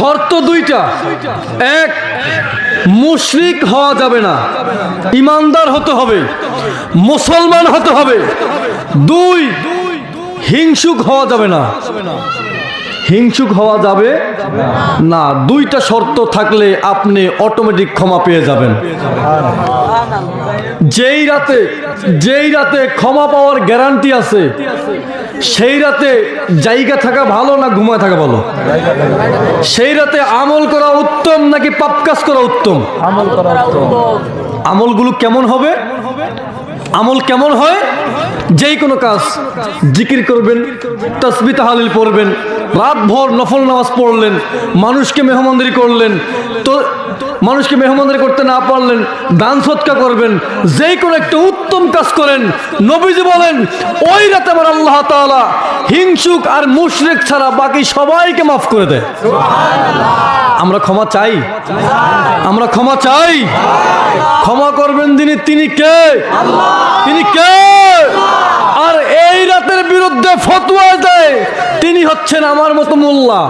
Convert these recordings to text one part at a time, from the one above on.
শর্ত দুইটা। এক, মুশরিক হওয়া যাবে না। ইমানদার হতে হবে। মুসলমান হতে হবে। দুই, হিংসুক হওয়া যাবে না। হিংসুক হওয়া যাবে না। দুইটা শর্ত থাকলে আপনি অটোমেটিক ক্ষমা পেয়ে যাবেন। যেই রাতে যেই রাতে ক্ষমা পাওয়ার গ্যারান্টি আছে সেই রাতে জায়গা থাকা ভালো না ঘুমায় থাকা ভালো? সেই রাতে আমল করা উত্তম নাকি পাপ কাজ করা উত্তম? আমল করা উত্তম। আমলগুলো কেমন হবে? আমল কেমন হয়? যেই কোনো কাজ। জিকির করবেন তসবি তাহালিল পড়বেন রাতভর নফল নামাজ পড়লেন, মানুষকে মেহমানদারি করলেন, তো মানুষকে মেহমানদারি করতে না পারলেন, দান সৎকা করবেন, যেই কোনো একটা উত্তম কাজ করেন, নবীজি বলেন, ওই রাতে আমার আল্লাহ তাআলা হিংসুক আর মুশরিক ছাড়া বাকি সবাইকে মাফ করে দেয়। আমরা ক্ষমা চাই। আমরা ক্ষমা চাই। ক্ষমা করবেন যিনি, তিনি কে? তিনি কে? আর এই রাতের বিরুদ্ধে ফতোয়া দেয়, তিনি হচ্ছেন আমার মতো মোল্লা।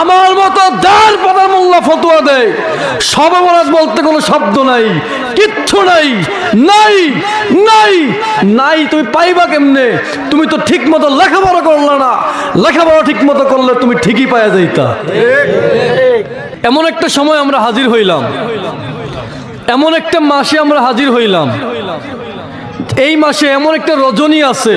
আমার মতো দার পাতার মোল্লা ফতোয়া দেয়। সর্বরাজ বলতে কোনো শব্দ নাই, কিচ্ছু নাই নাই নাই নাই, তুমি পাইবা কেমনে? তুমি তো ঠিক মতো লেখাপড়া করলা না। লেখাপড়া ঠিক মতো করলে তুমি ঠিকই পাওয়া যাইতা। এমন একটা সময় আমরা হাজির হইলাম। এমন একটা মাসে আমরা হাজির হইলাম। এই মাসে এমন একটা রজনী আছে।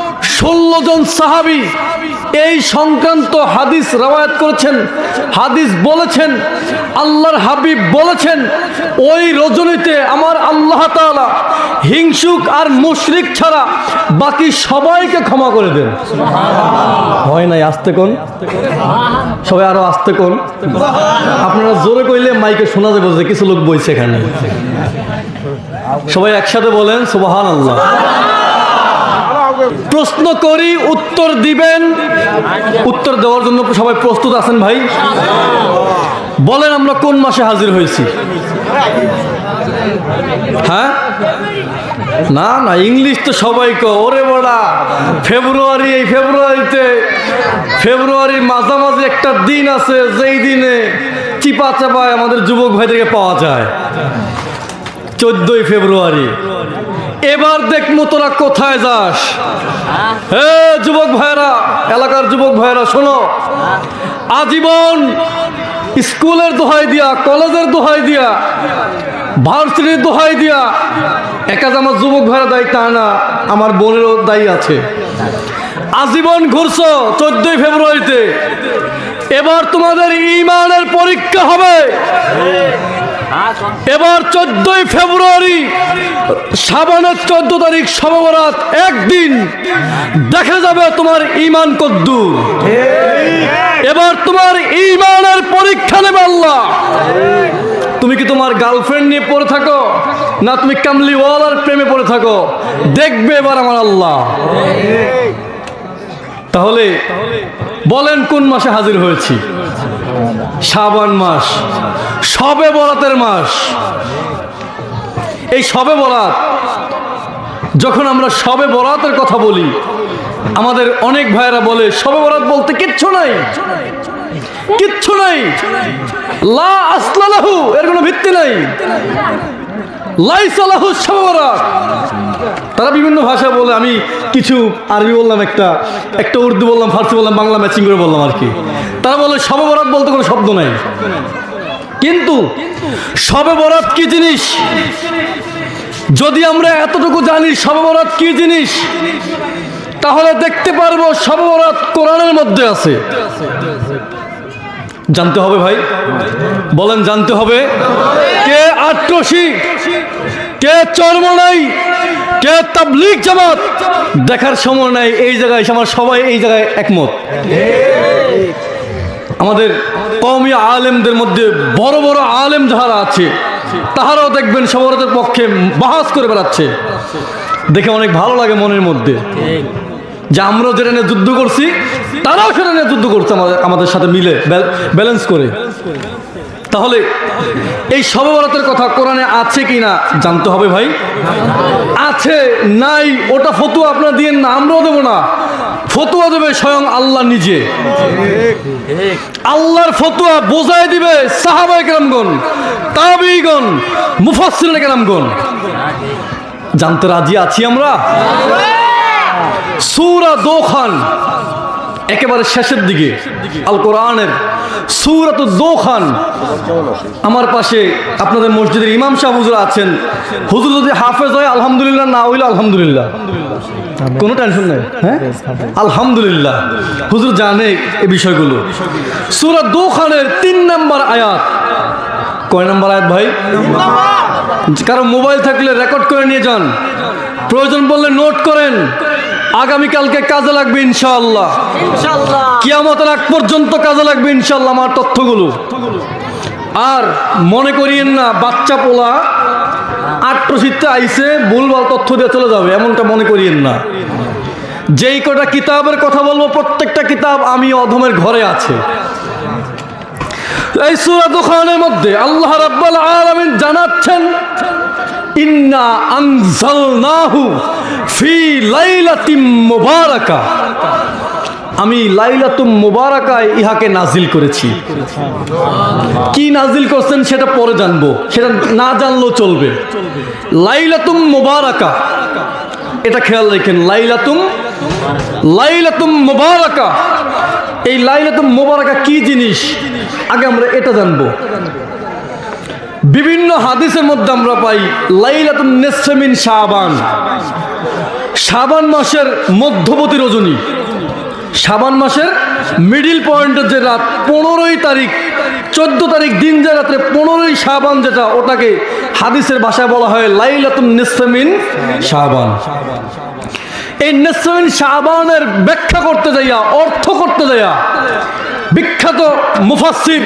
ষোলো জন সাহাবী এই সংক্রান্ত হাদিস রওয়ায়াত করেছেন হাদিস বলেছেন আল্লাহর হাবিব বলেছেন ওই রজনীতে আমার আল্লাহ তাআলা হিংসুক আর মুশরিক ছাড়া বাকি সবাইকে ক্ষমা করে দেন। হয় নাই আসতে কোন? সবাই আরও আসতে কোন? আপনারা জোরে কইলে মাইকে শোনা যাবে যে কিছু লোক বইছে এখানে। সবাই একসাথে বলেন সুবাহান আল্লাহ প্রশ্ন করি, উত্তর দিবেন। উত্তর দেওয়ার জন্য সবাই প্রস্তুত আছেন ভাই। বলেন আমরা কোন মাসে হাজির হয়েছি? হ্যাঁ? না না, ইংলিশ তো সবাই কো ওরে বড়া, ফেব্রুয়ারি, এই ফেব্রুয়ারিতে ফেব্রুয়ারির মাঝামাঝি একটা দিন আছে, যেই দিনে চিপা চাপায় আমাদের যুবক ভাইদেরকে পাওয়া যায়। চোদ্দই ফেব্রুয়ারি। এবার দেখমু তোরা কোথায় যাস। হে যুবক ভাইরা, এলাকার যুবক ভাইরা, শোনো। আজীবন স্কুলের দোহাই দিয়া, কলেজের দোহাই দিয়া, ভার্সিটির দোহাই দিয়া, একা আমার যুবক ভাইরা দায়ী তা না, আমার বোনেরও দায়ী আছে। আজীবন ঘুরছো চোদ্দই ফেব্রুয়ারিতে। এবার তোমাদের ইমানের পরীক্ষা হবে। এবার চোদ্দই ফেব্রুয়ারি, সাবানের চোদ্দ তারিখ সমবরাত, একদিন দেখা যাবে তোমার ইমান কদ্দু এবার তোমার ইমানের পরীক্ষা নেবে আল্লাহ। তুমি কি তোমার গার্লফ্রেন্ড নিয়ে পড়ে থাকো, না তুমি কামলিওয়ালার প্রেমে পড়ে থাকো? দেখবে এবার আমার আল্লাহ। তাহলে বলেন কোন মাসে হাজির হয়েছি? শ্রাবণ মাস, সবে বরাতের মাস। এই সবে বরাত, যখন আমরা সবে বরাতের কথা বলি, আমাদের অনেক ভাইয়েরা বলে, সবে বরাত বলতে কিচ্ছু নাই। কিচ্ছু নাই। লা আসলালাহু এর কোনো ভিত্তি নাই। লাইসালাহু সবে বরাত। তারা বিভিন্ন ভাষা বলে, আমি কিছু আরবি বললাম, একটা একটা উর্দু বললাম, ফার্সি বললাম, বাংলা ম্যাচিং করে বললাম আর কি। তারা বলে, সবে বরাত বলতে কোনো শব্দ নাই। কিন্তু সবে বরাত কি জিনিস? যদি আমরা এতটুকু জানি সবে বরাত কি জিনিস, তাহলে দেখতে পারব সবে বরাত কোরআনের মধ্যে আছে। জানতে হবে ভাই। বলেন, জানতে হবে। কে আট্রসি? কে চর্মনাই কে তাবলিগ জামাত? দেখার সময় নাই, এই জায়গায় আমার সবাই এই জায়গায় একমত। আমাদের কওমি আলেমদের মধ্যে বড় বড় আলেম যাহারা আছে, তাহারাও দেখবেন সবরতের পক্ষে বাহাস করে বেড়াচ্ছে। দেখে অনেক ভালো লাগে মনের মধ্যে। যে আমরাও যেটা নিয়ে যুদ্ধ করছি, তারাও সেটা নিয়ে যুদ্ধ করছে আমাদের আমাদের সাথে মিলে ব্যালেন্স করে। তাহলে এই সববরাতের কথা কোরআনে আছে কি না জানতে হবে ভাই? আছে, নাই, ওটা ফতুয়া আপনার দিয়ে না, আমরাও দেবো না। ফতুয়া দেবে স্বয়ং আল্লাহ নিজে। আল্লাহর ফতুয়া বোঝাই দিবে সাহাবাই কেরামগণ, তাবিগণ মুফাসসির কেরামগণ। জানতে রাজি আছি আমরা? সুরা দোখান। একেবারে শেষের দিকে আল কোরআনের সুরাত দোখান। আমার পাশে আপনাদের মসজিদের ইমাম সাহেব হুজুর আছেন। হুজুর যদি হাফেজ হয়, আলহামদুলিল্লাহ, না হইলে আলহামদুলিল্লাহ। কোনো টেনশন নেই হ্যাঁ? আলহামদুলিল্লাহ। হুজুর জানে এই বিষয়গুলো। সুরা দোখানের তিন নম্বর আয়াত। কয় নম্বর আয়াত ভাই? কারও মোবাইল থাকলে রেকর্ড করে নিয়ে যান। প্রয়োজন বললে নোট করেন। আগামীকালকে কাজে লাগবে ইনশাআল্লাহ। কিয়ামতের আগ পর্যন্ত কাজে লাগবে ইনশাআল্লাহ আমার তথ্যগুলো। আর মনে করিয়েন না বাচ্চা পোলা আট আট্রসিতে আইসে ভুলভাল তথ্য দিয়ে চলে যাবে এমনটা মনে করিয়েন না। যেই কটা কিতাবের কথা বলব প্রত্যেকটা কিতাব আমি অধমের ঘরে আছে। এই সূরা দুখানের মধ্যে আল্লাহ রাব্বুল আলামিন জানাচ্ছেন ইন্না আনজালনাহু ফি লাইলাতিম মুবারাকা। আমি লাইলাতুম মুবারাকায় ইহাকে নাজিল করেছি। কি নাজিল করছেন সেটা পরে জানব। সেটা না জানলেও চলবে। লাইলাতুম মুবারাকা। এটা খেয়াল রাখেন, লাইলাতুম লাইলাতুম মুবারাকা। এই লাইলাতুম মুবারাকা কি জিনিস? আগে আমরা এটা জানব। বিভিন্ন হাদিসের মধ্যে আমরা পাই, লাইলাতুন নেসমিন শাবান। শাবান মাসের মধ্যবর্তী রজনী। শাবান মাসের মিডিল পয়েন্টের যে রাত, পনেরোই তারিখ, চোদ্দ তারিখ দিন যে রাত্রে পনেরোই শাবান যেটা, ওটাকে হাদিসের ভাষায় বলা হয় লাইলাতুন নিসমিন শাবান। এই নেসমিন শাবানের ব্যাখ্যা করতে যাইয়া, অর্থ করতে যাইয়া, বিখ্যাত মুফাসসির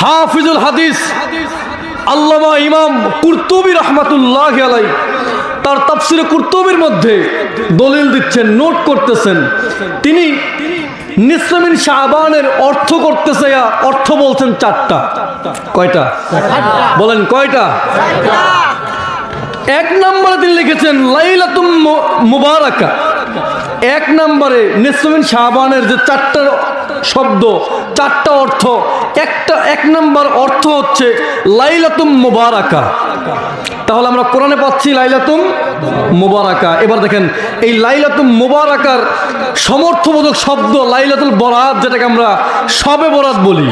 হাফিজুল হাদিস আল্লামা ইমাম কুরতুবি রহমাতুল্লাহ আলাই তার তাফসিরে কুরতুবির মধ্যে দলিল দিচ্ছেন, নোট করতেছেন। তিনি নিসলামিন শাহবানের অর্থ করতেছে অর্থ বলছেন চারটা। কয়টা? বলেন কয়টা? এক নম্বরে তিনি লিখেছেন, লাইলাতুম মুবারাকা। এক নম্বরে নিসলামিন শাহবানের যে চারটা শব্দ, চারটা অর্থ। একটা, এক নম্বর অর্থ হচ্ছে লাইলাতুম মুবারাকা। তাহলে আমরা কোরআনে পাচ্ছি লাইলাতুম মুবারাকা। এবার দেখেন, এই লাইলাতুম মুবারাকার সমর্থবোধক শব্দ লাইলাতুল বরাত, যেটাকে আমরা সবে বরাত বলি।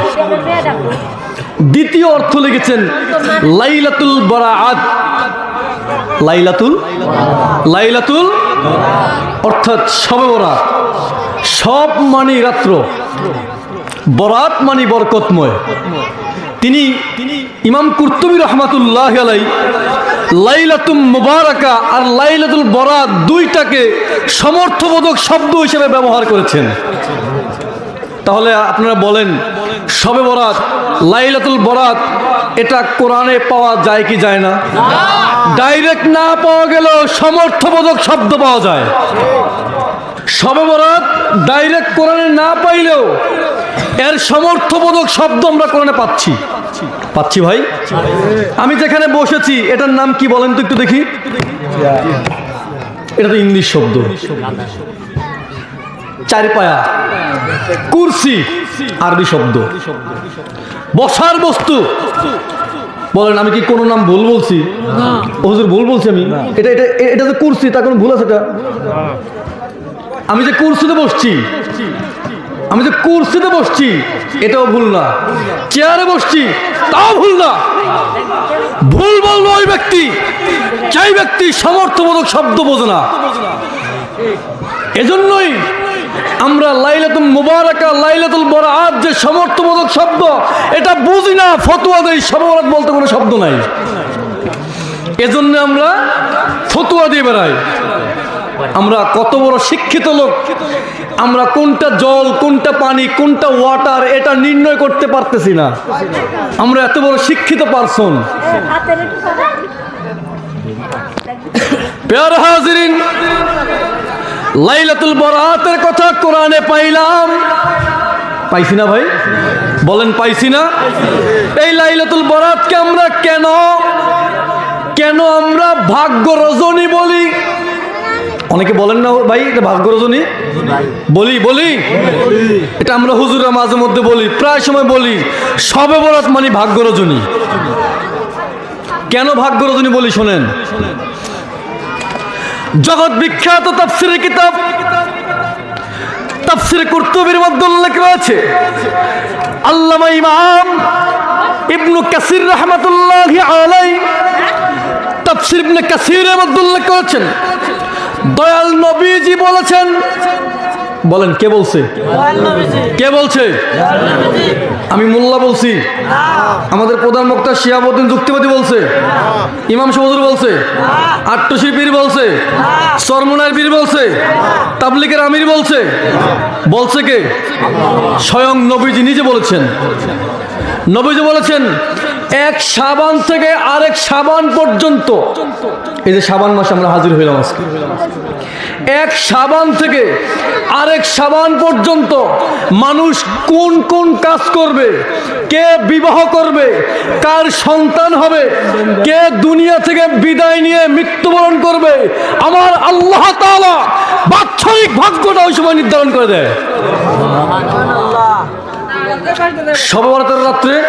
দ্বিতীয় অর্থ লিখেছেন লাইলাতুল বরাত। লাইলাতুল? লাইলাতুল? অর্থাৎ সবে বরাত। সব মানি রাত্র, বরাত মানি বরকতময়। তিনি ইমাম কুর্তুবী রহমাতুল্লাহ আলাই লাইলাতুম মুবারাকা আর লাইলাতুল বরাত দুইটাকে সমর্থবোধক শব্দ হিসেবে ব্যবহার করেছেন। তাহলে আপনারা বলেন, সবে বরাত, লাইলাতুল বরাত, এটা কোরআনে পাওয়া যায় কি যায় না? ডাইরেক্ট না পাওয়া গেলেও সমর্থবোধক শব্দ পাওয়া যায়। সবে বরাত ডাইরেক্ট কোরআনে না পাইলেও এর সমর্থবোধক শব্দ আমরা কোরআনে পাচ্ছি। পাচ্ছি ভাই? আমি যেখানে বসেছি এটার নাম কি বলেন তো একটু দেখি? এটা তো ইংলিশ শব্দ। চার পায়া কুরসি আরবি শব্দ। বসার বস্তু। বলেন আমি কি কোনো নাম ভুল বলছি? হুজুর ভুল বলছি আমি? এটা এটা এটা যে কুরসি তা কোনো ভুল আছে এটা? আমি যে কুরসিতে বসছি, আমি যে কুরসিতে বসছি, এটাও ভুল না। চেয়ারে বসছি, তাও ভুল না। ভুল বলব ওই ব্যক্তি সেই ব্যক্তি সমর্থবোধক শব্দ বোঝে না। এজন্যই আমরা লাইলাতুল মুবারাকা, লাইলাতুল বরাত যে সমর্থবোধক শব্দ, এটা বুঝি না, ফতোয়া দেই, সমরাত বলতে কোনো শব্দ নাই। এজন্য আমরা ফতোয়া দিয়ে বেড়াই। আমরা কত বড় শিক্ষিত লোক। আমরা কোনটা জল, কোনটা পানি, কোনটা ওয়াটার এটা নির্ণয় করতে পারতেছি না। আমরা এত বড় শিক্ষিত পারসন প্যার হাজিরিন, লাইলাতুল বরাতের কথা কোরআনে পাইলাম। পাইছি না ভাই? বলেন পাইছি না? এই লাইলাতুল বরাতকে আমরা কেন কেন আমরা ভাগ্য রজনী বলি? অনেকে বলেন না, ভাই, এটা ভাগ্য রজনী? বলি বলি। এটা আমরা হুজুরা মাঝে মধ্যে বলি, প্রায় সময় বলি, সবে বরাত মানে ভাগ্য রজনী। কেন ভাগ্য রজনী বলি শোনেন। জগৎ বিখ্যাত তাফসিরের কিতাব, তাফসির কুর্তুবির মধ্যে উল্লেখ রয়েছে, আল্লামা ইমাম ইবনু কাসির রহমাতুল্লাহি আলাই তাফসির ইবনে কাসিরের মধ্যে উল্লেখ করেছেন। দয়াল নবীজি বলেছেন। বলেন কে বলছে? কে বলছে? আমি মোল্লা বলছি। আমাদের প্রধান বক্তা শিয়াবুদ্দিন যুক্তিবাদী বলছে। ইমাম সবুজুর বলছে। আট্টশির পীর বলছে। সরমনার পীর বলছে। তাবলিকের আমির বলছে। বলছে কে? স্বয়ং নবীজি নিজে বলেছেন। নবীজি বলেছেন এক সাবান থেকে আরেক সাবান পর্যন্ত। এই যে সাবান মাসে আমরা হাজির হইলাম আজকে। এক সাবান থেকে আরেক সাবান পর্যন্ত মানুষ কোন কোন কাজ করবে কে বিবাহ করবে কার সন্তান হবে কে দুনিয়া থেকে বিদায় নিয়ে মৃত্যুবরণ করবে আমার আল্লাহ তাআলা বাৎসরিক ভাগ্যটা ওই সময় নির্ধারণ করে দেয়। সবে রাত্রে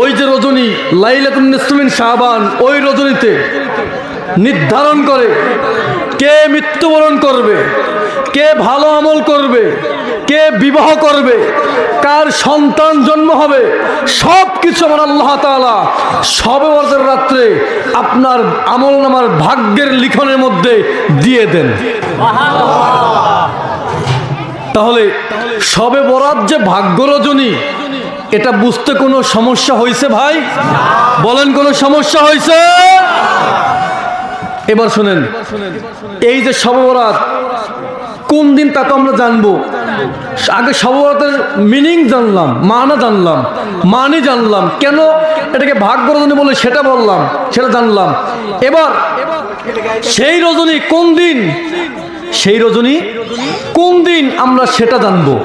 ওই যে রজনী, লাইলাতুন নিসমিন শাহবান ওই রজনীতে নির্ধারণ করে কে মৃত্যুবরণ করবে, কে ভালো আমল করবে, কে বিবাহ করবে, কার সন্তান জন্ম হবে সব কিছু আমার আল্লাহ তাআলা সবে বরাতের রাত্রে আপনার আমল নামার ভাগ্যের লিখনের মধ্যে দিয়ে দেন। তাহলে সবে বরাত যে ভাগ্য রজনী এটা বুঝতে কোনো সমস্যা হয়েছে ভাই? বলেন কোনো সমস্যা হয়েছে? এবার শুনেন। এই যে সবে বরাত কোন দিন তা তো আমরা জানব। আগে সবে বরাতের মিনিং জানলাম, মানা জানলাম মানে জানলাম। কেন? এটাকে ভাগ্য রজনী বলে, সেটা বললাম, সেটা জানলাম। এবার, সেই রজনী কোন দিন? সেই রজনী কোন দিন আমরা সেটা জানব?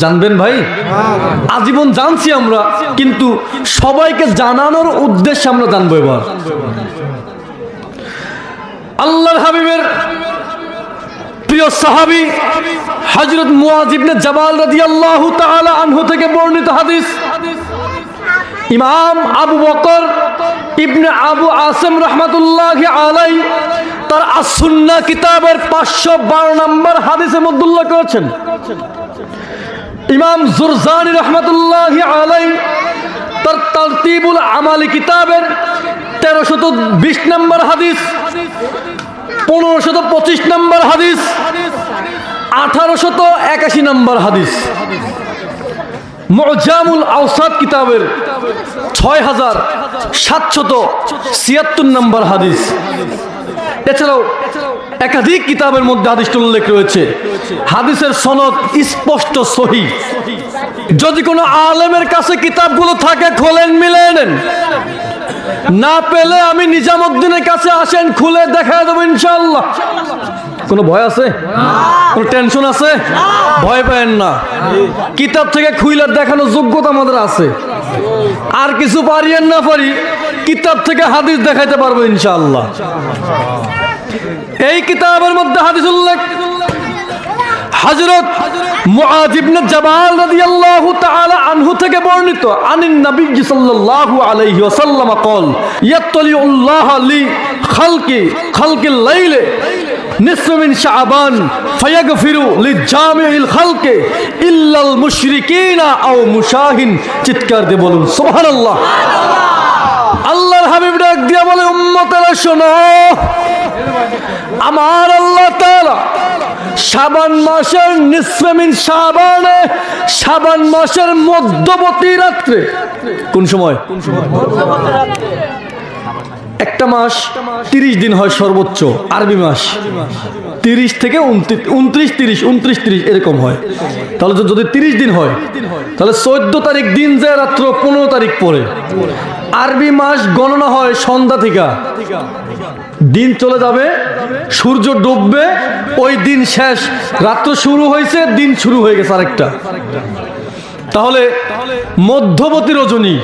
জানবেন ভাই? আজীবন জানছি আমরা, কিন্তু সবাইকে জানানোর উদ্দেশ্যে আমরা জানব এবার। আল্লাহর হাবিবের প্রিয় সাহাবি হজরত মুয়াজিবনে জাবাল রাদিয়াল্লাহু তাআলা আনহু থেকে বর্ণিত হাদিস। ইমাম আবু বকর ইবনে আবু আসিম রহমাতুল্লাহ আলাই তার আসুন্না কিতাবের পাঁচশো বারো নম্বর হাদিসের মধ্যে উল্লেখ করেছেন। ইমাম জুরজানি রহমতুল্লাহ আলাই তার তারতিবুল আমালি কিতাবের তেরোশত বিশ নম্বর হাদিস, পনেরোশত পঁচিশ নম্বর হাদিস, আঠারোশত একাশি নম্বর হাদিস। মজামুল আউসাদ কিতাবের ছয় হাজার সাতশত ছিয়াত্তর নম্বর হাদিস। এছাড়াও একাধিক কিতাবের মধ্যে হাদিসটা উল্লেখ রয়েছে। হাদিসের সনদ স্পষ্ট, সহি। যদি কোনো আলেমের কাছে কিতাবগুলো থাকে, খোলেন মিলে নেন। না পেলে আমি নিজামুদ্দিনের কাছে আসেন, খুলে দেখা দেবো ইনশাল্লাহ কোনো ভয় আছে? কোনো টেনশন আছে? ভয় পায়েন না। কিতাব থেকে খুইলার দেখানোর যোগ্যতা আমাদের আছে। আর কিছু পারি আর না পারি, কিতাব থেকে হাদিস দেখাইতে পারব ইনশাআল্লাহ। এই কিতাবের মধ্যে হাদিস উল্লেখ। হযরত মুআজ ইবনে জাবাল রাদিয়াল্লাহু তাআলা আনহু থেকে বর্ণিত, আনিন নবী সাল্লাল্লাহু আলাইহি ওয়াসাল্লাম কল ইয়াতলিউল্লাহ লি খালকি, খালকিল লাইলে নিসমিন শাবান, ফায়াগফিরু লিজামিল খালকে, ইল্লাল মুশরিকিনা আও মুশাহিন চিৎকার দিয়ে বলুন, সুবহানাল্লাহ। আল্লাহর হাবিব ডাক দিয়া বলে, উম্মতেরা শোনো। আমার আল্লাহ শাবান মাসের নিসফেমিন শাবানে সাবান মাসের মধ্যবর্তী রাত্রে, কোন সময়? একটা মাস তিরিশ দিন হয় সর্বোচ্চ, আরবি মাস। তিরিশ থেকে উনত্রিশ তিরিশ উনত্রিশ তিরিশ এরকম হয়। তাহলে যদি তিরিশ দিন হয়, তাহলে চোদ্দ তারিখ দিন যায় রাত্র পনেরো তারিখ পরে। আরবি মাস গণনা হয় সন্ধ্যা থেকে। দিন চলে যাবে, সূর্য ডুববে, ওই দিন শেষ। রাত্র শুরু হয়েছে, দিন শুরু হয়ে গেছে আরেকটা। তাহলে মধ্যবর্তী রজনী,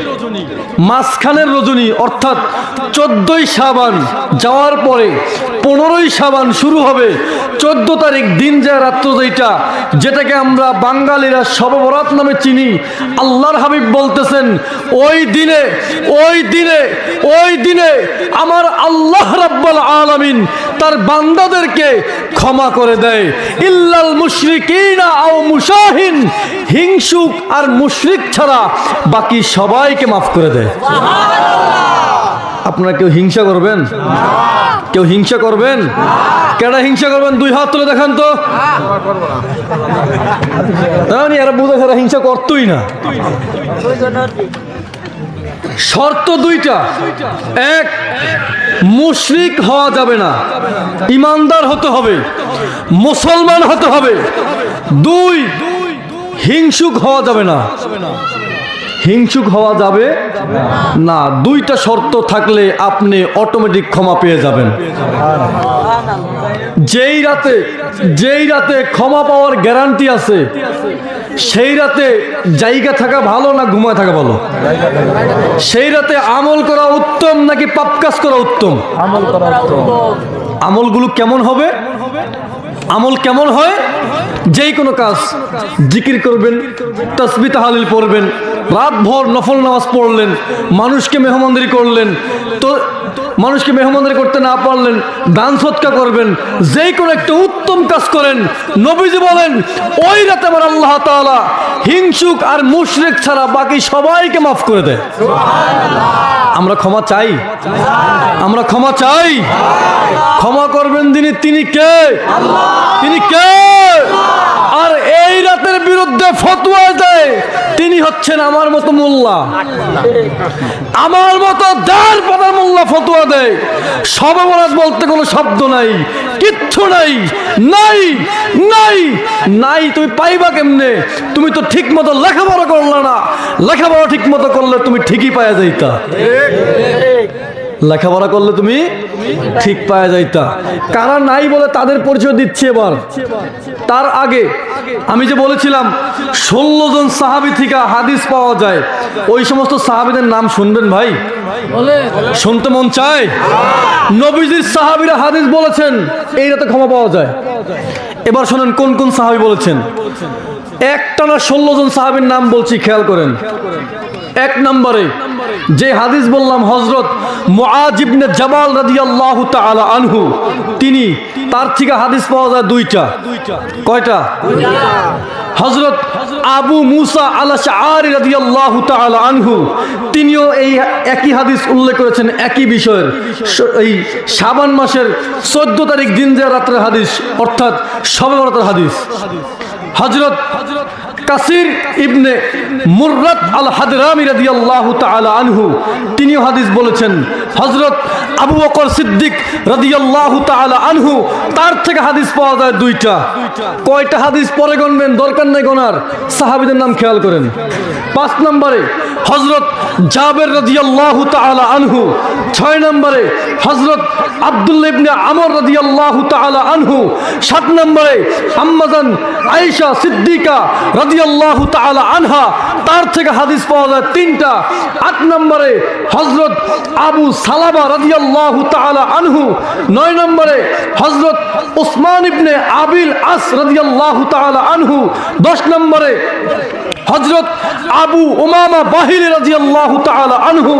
মাঝখানের রজনী, অর্থাৎ চোদ্দই সাবান যাওয়ার পরে পনেরোই সাবান শুরু হবে। চোদ্দ তারিখ দিন যায়, রাত্র যেটা যেটাকে আমরা বাঙালিরা সববরাত নামে চিনি। আল্লাহর হাবিব বলতেছেন, ওই দিনে ওই দিনে ওই দিনে আমার আল্লাহ রাব্বাল আলামিন তার বান্দাদেরকে ক্ষমা করে দেয়। ইল্লাল মুশরিকিনা আও মুশাহিন, হিংসুক আর মুশরিক ছাড়া বাকি সবাইকে মাফ করে দেয়। আপনারা কেউ হিংসা করবেন? কেউ হিংসা করবেন? কেডা হিংসা করবেন? দুই হাত তুলে দেখান তো। না, এরা বুঝে হিংসা করতোই না। শর্ত দুইটা। এক মুশরিক হওয়া যাবে না। ইমানদার হতে হবে। মুসলমান হতে হবে। দুই হিংসুক হওয়া যাবে না। হিংসুক হওয়া যাবে? না দুইটা শর্ত থাকলে আপনি অটোমেটিক ক্ষমা পেয়ে যাবেন। যেই রাতে যেই রাতে ক্ষমা পাওয়ার গ্যারান্টি আছে সেই রাতে জায়গা থাকা ভালো না ঘুমায় থাকা ভালো? সেই রাতে আমল করা উত্তম নাকি পাপ কাজ করা উত্তম। আমলগুলো কেমন হবে? আমল কেমন হয়? যেই কোনো কাজ জিকির করবেন তসবি তাহালিল পড়বেন, রাতভর নফল নামাজ পড়লেন, মানুষকে মেহমানদারি করলেন, তো মানুষকে মেহমানদারি করতে না পারলেন, দান সৎকা করবেন যেই কোনো একটা উত্তম কাজ করেন, নবীজি বলেন, ওই রাতে আমার আল্লাহ তাআলা হিংসুক আর মুশরিক ছাড়া বাকি সবাইকে মাফ করে দেয়। আমরা ক্ষমা চাই। আমরা ক্ষমা চাই। ক্ষমা করবেন যিনি তিনি কে? তিনি কে? এই রাতের বিরুদ্ধে ফতুয়া দেয়, তিনি হচ্ছেন আমার মতো মোল্লা। আমার মতো দেড় পাতা মোল্লা ফতুয়া দেয়। সর্বরাজ বলতে কোনো শব্দ নাই, কিচ্ছু নাই নাই নাই নাই, তুমি পাইবা কেমনে? তুমি তো ঠিক মতো লেখাপড়া করলে না। লেখাপড়া ঠিক মতো করলে তুমি ঠিকই পাওয়া যাইতা। লেখাপড়া করলে তুমি ঠিক পাওয়া যাইতা। কারা নাই বলে তাদের পরিচয় দিচ্ছি এবার। তার আগে আমি যে বলেছিলাম, ষোলো জন সাহাবি থেকে হাদিস পাওয়া যায়। ওই সমস্ত সাহাবিদের নাম শুনবেন ভাই? শুনতে মন চায়? নবীজির সাহাবিরা হাদিস বলেছেন, এই রাতে ক্ষমা পাওয়া যায়। এবার শোনেন, কোন কোন সাহাবি বলেছেন? একটানা ষোলো জন সাহাবির নাম বলছি, খেয়াল করেন। এক নম্বরে যে হাদিস বললাম হজরত মুআজিবনে জামাল রাদিয়াল্লাহু তাআলা আনহু, তিনি তার থেকে হাদিস পাওয়া যায় দুইটা। কয়টা? হজরত আবু মুসা আলা শাআরি রাদিয়াল্লাহু তাআলা আনহু, তিনিও এই একই হাদিস উল্লেখ করেছেন, একই বিষয়ের। এই শাবান মাসের চোদ্দ তারিখ দিন যে রাত্রের হাদিস, অর্থাৎ সবে বরাতের হাদিস। হজরত কাসির ইবনে মুররাত আল হাদরামি রাদিয়াল্লাহু তাআলা আনহু, তিনিও হাদিস বলেছেন হজরত আবু বকর সিদ্দিক রাদিয়াল্লাহু তাআলা আনহু, তার থেকে হাদিস পাওয়া যায় দুইটা। কয়টা হাদিস পরে গণবেন, দরকার নাই গোনার সাহাবীদের নাম খেয়াল করেন। পাঁচ নম্বরে হজরত জাবের রাদিয়াল্লাহু তাআলা আনহু। ছয় নম্বরে হজরত আব্দুল্লাহ ইবনে আমর রাদিয়াল্লাহু তাআলা আনহু। সাত নম্বরে আম্মাজান আয়েশা সিদ্দিকা রাদিয়াল্লাহু তাআলা আনহা, তার থেকে হাদিস পাওয়া যায় তিনটা। আট নম্বরে হযরত আবু সালামা রাদিয়াল্লাহু তাআলা আনহু, নয় নম্বরে হযরত উসমান ইবনে আবিল আস রাদিয়াল্লাহু তাআলা আনহু, দশ নম্বরে হজরত আবু উমামা বাহির রাদিয়াল্লাহু তাআলা আনহু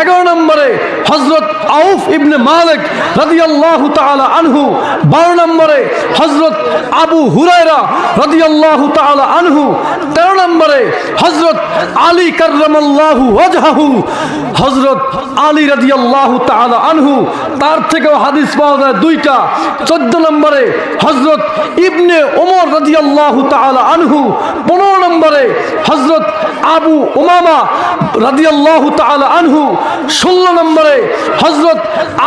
11 নম্বরে হজরত আউফ ইবনে মালিক রাদিয়াল্লাহু তাআলা আনহু 12 নম্বরে হজরত আবু হুরায়রা রাদিয়াল্লাহু তাআলা আনহু 13 নম্বরে হজরত আলী কাররামাল্লাহু ওয়াজহাহু হজরত আলী রাদিয়াল্লাহু তাআলা আনহু, তার থেকেও হাদিস পাওয়া যায় দুইটা। 14 নম্বরে হজরত ইবনে ওমর রাদিয়াল্লাহু তাআলা আনহু 15 নম্বরে হজরত আবু উমামা রাদিয়াল্লাহু তাআলা আনহু, ষোলো নম্বরে হজরত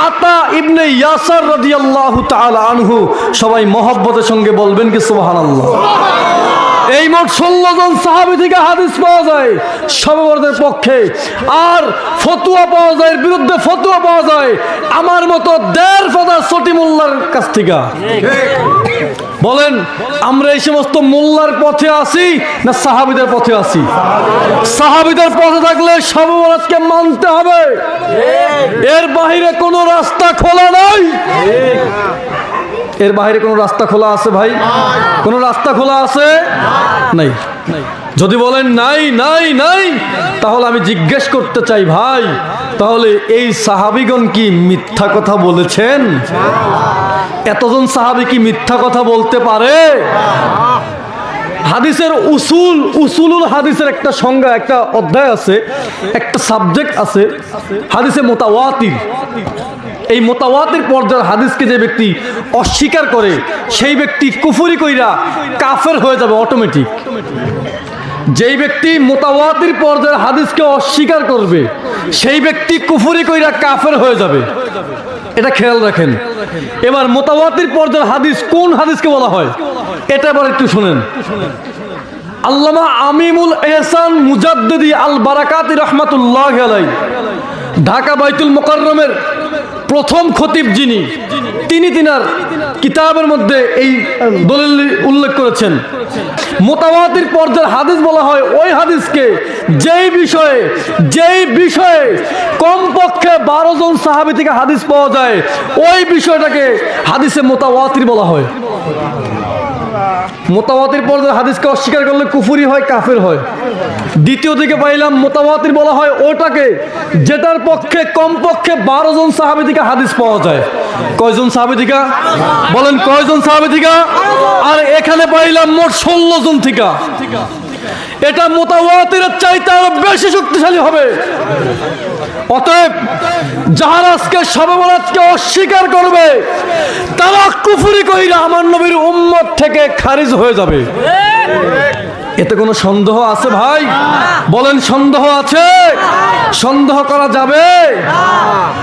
আতা ইবনে ইয়াসার রাদিয়াল্লাহু তাআলা আনহু। সবাই মহব্বতের সঙ্গে বলবেন কি সুবহানাল্লাহ। এই মোট ষোলো জন সাহাবি থেকে হাদিস পাওয়া যায় সবরদের পক্ষে। আর ফতুয়া পাওয়া যায় বিরুদ্ধে ফতুয়া পাওয়া যায়, আমার মতো দেড় ফাদা সটি মোল্লার কাছ থেকে। বলেন, আমরা এই সমস্ত মোল্লার পথে আসি না সাহাবিদের পথে আসি সাহাবিদের পথে থাকলে সবরাজকে মানতে হবে। এর বাহিরে কোনো রাস্তা খোলা নাই। এর বাইরে কোনো রাস্তা খোলা আছে ভাই? কোনো রাস্তা খোলা আছে? নাই। যদি বলেন নাই নাই নাই, তাহলে আমি জিজ্ঞেস করতে চাই ভাই, তাহলে এই সাহাবিগণ কি মিথ্যা কথা বলেছেন? এতজন সাহাবি কি মিথ্যা কথা বলতে পারে? হাদিসের উসুল, উসুলুল হাদিসের একটা সংজ্ঞা, একটা অধ্যায় আছে, একটা সাবজেক্ট আছে, হাদিসে মোতাওয়াতির। এই মোতাওয়াতির পর্যায়ের হাদিসকে যে ব্যক্তি অস্বীকার করে, সেই ব্যক্তি কুফুরি কইরা কাফের হয়ে যাবে অটোমেটিক যেই ব্যক্তি মোতাওয়াতির পর্যায়ের হাদিসকে অস্বীকার করবে, সেই ব্যক্তি কুফুরি কইরা কাফের হয়ে যাবে। এটা খেয়াল রাখেন। এবার মোতাওয়াতির পর্যায়ের হাদিস কোন হাদিসকে বলা হয়, এটা এবার একটু শুনেন। আল্লামা আমিমুল এহসান মুজাদ্দিদি আল বারাকাতি রহমাতুল্লাহ ঢাকা বাইতুল মোকাররমের প্রথম খতিব যিনি, তিনি তিনার কিতাবের মধ্যে এই দলিল উল্লেখ করেছেন। মোতাবাতির পর্যায়ের হাদিস বলা হয়, ওই হাদিসকে যেই বিষয়ে যেই বিষয়ে কমপক্ষে বারো জন সাহাবি থেকে হাদিস পাওয়া যায়, ওই বিষয়টাকে হাদিসে মোতাবাতির বলা হয়। মোতাবাতির পর্যায়ে হাদিসকে অস্বীকার করলে কুফুরি হয়, কাফের হয়। দ্বিতীয় দিকে পাইলাম মোতাবাতির বলা হয়, ওটাকে যেটার পক্ষে, কমপক্ষে বারো জন সাহাবি থেকে হাদিস পাওয়া যায়। কয়জন সাহাবি থেকে বলেন, কয়জন সাহাবি থেকে আর এখানে পাইলাম মোট ষোলো জন থেকে এটা মোতাবাতির চাইতে আরও বেশি শক্তিশালী হবে। অতএব যাহারা আজকে সর্বরাজকে অস্বীকার করবে, তারা কুফুরি কইরা আমার নবীর উম্মত থেকে খারিজ হয়ে যাবে। এতে কোনো সন্দেহ আছে ভাই? বলেন, সন্দেহ আছে? সন্দেহ করা যাবে?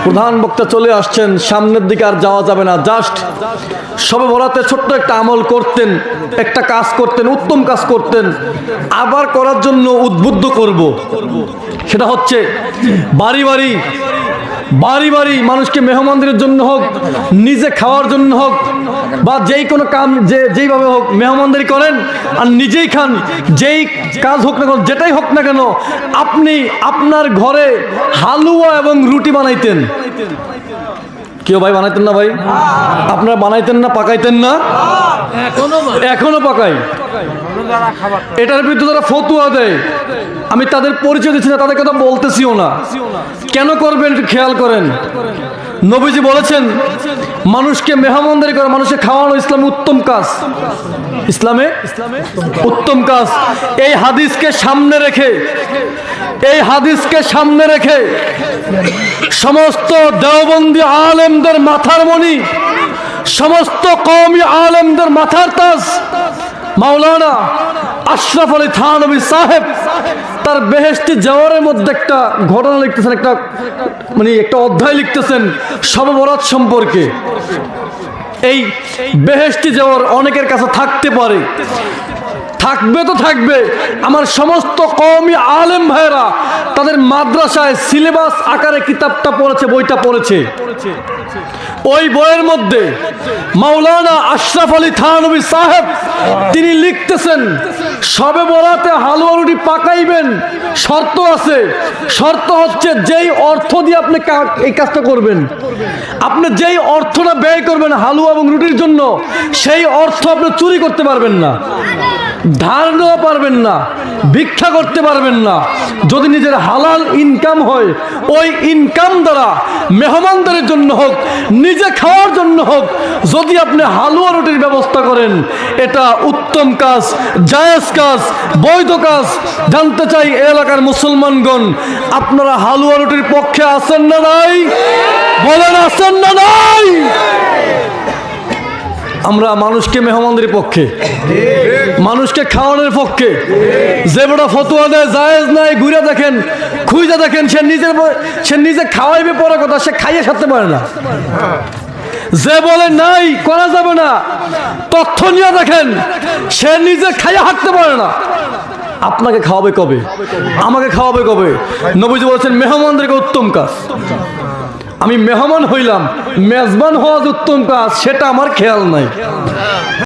প্রধান বক্তা চলে আসছেন, সামনের দিকে আর যাওয়া যাবে না। জাস্ট সবে বলাতে ছোট্ট একটা আমল করতেন, একটা কাজ করতেন, উত্তম কাজ করতেন। আবার করার জন্য উদ্বুদ্ধ করব। সেটা হচ্ছে, বাড়ি বাড়ি বাড়ি বাড়ি মানুষকে মেহমানদের জন্য হোক, নিজে খাওয়ার জন্য হোক, বা যেই কোনো কাম যে যেইভাবে হোক মেহমানদারি করেন আর নিজেই খান, যেই কাজ হোক না কেন, যেটাই হোক না কেন, আপনি আপনার ঘরে হালুয়া এবং রুটি বানাইতেন। কেউ ভাই বানাইতেন না ভাই? আপনারা বানাইতেন না পাকাইতেন না? এখনও পাকাই। এটার বিরুদ্ধে তারা ফতুয়া দেয় আমি তাদের পরিচয় দিচ্ছি না তাদের কথা বলতেছিও না। কেন করবেন খেয়াল করেন। নবীজি বলেছেন মানুষকে মেহমানদারি করা, মানুষকে খাওয়ানো ইসলাম উত্তম কাজ। ইসলামে? উত্তম কাজ। এই হাদিসকে সামনে রেখে, এই হাদিসকে সামনে রেখে সমস্ত দেওবন্দি আলেমদের মাথার মণি, সমস্ত কওমি আলেমদের মাথার তাজ, মাওলানা আশরাফ আলী থানবী সাহেব তার বেহেস্তি যাওয়ারের মধ্যে একটা ঘটনা লিখতেছেন, একটা মানে একটা অধ্যায় লিখতেছেন সববরাত সম্পর্কে। এই বেহেস্তি যাওয়ার অনেকের কাছে থাকতে পারে। থাকবে তো থাকবে, আমার সমস্ত কওমি আলেম ভাইরা তাদের মাদ্রাসায় সিলেবাস আকারে কিতাবটা পড়েছে, বইটা পড়েছে। ওই বইয়ের মধ্যে মাওলানা আশরাফ আলী থানবী সাহেব, তিনি লিখতেছেন, সবে বরাতে হালুয়া রুটি পাকাইবেন, শর্ত আছে। শর্ত হচ্ছে যেই অর্থ দিয়ে আপনি এই কাজটা করবেন, আপনি যেই অর্থটা ব্যয় করবেন হালুয়া এবং রুটির জন্য, সেই অর্থ আপনি চুরি করতে পারবেন না, ধার নেওয়া পারবেন না, ভিক্ষা করতে পারবেন না। যদি নিজের হালাল ইনকাম হয়, ওই ইনকাম দ্বারা মেহমানদারের জন্য হোক নিজে খাওয়ার জন্য হোক, যদি আপনি হালুয়া রুটির ব্যবস্থা করেন, এটা উত্তম কাজ, জায়েজ কাজ, বৈধ কাজ। জানতে চাই এলাকার মুসলমানগণ, আপনারা হালুয়া রুটির পক্ষে আছেন না নাই? বলেন আছেন না নাই? আমরা মানুষকে মেহমানদের পক্ষে, মানুষকে খাওয়ানোর পক্ষে। যে বড় ফতুয়া দেয়, জায়েজ নাই, ঘুরে দেখেন, খুঁজে দেখেন, সে নিজের সে নিজে খাওয়াইবে পরে কথা, সে খাইয়ে সারতে পারে না। যে বলে নাই, করা যাবে না, তথ্য নিয়ে দেখেন, সে নিজে খাইয়ে হাঁটতে পারে না। আপনাকে খাওয়াবে কবে? আমাকে খাওয়াবে কবে? নবীজি বলেছেন, মেহমানদেরকে উত্তম কাজ। আমি মেহমান হইলাম মেজবান হওয়া উত্তম কাজ সেটা আমার খেয়াল নাই।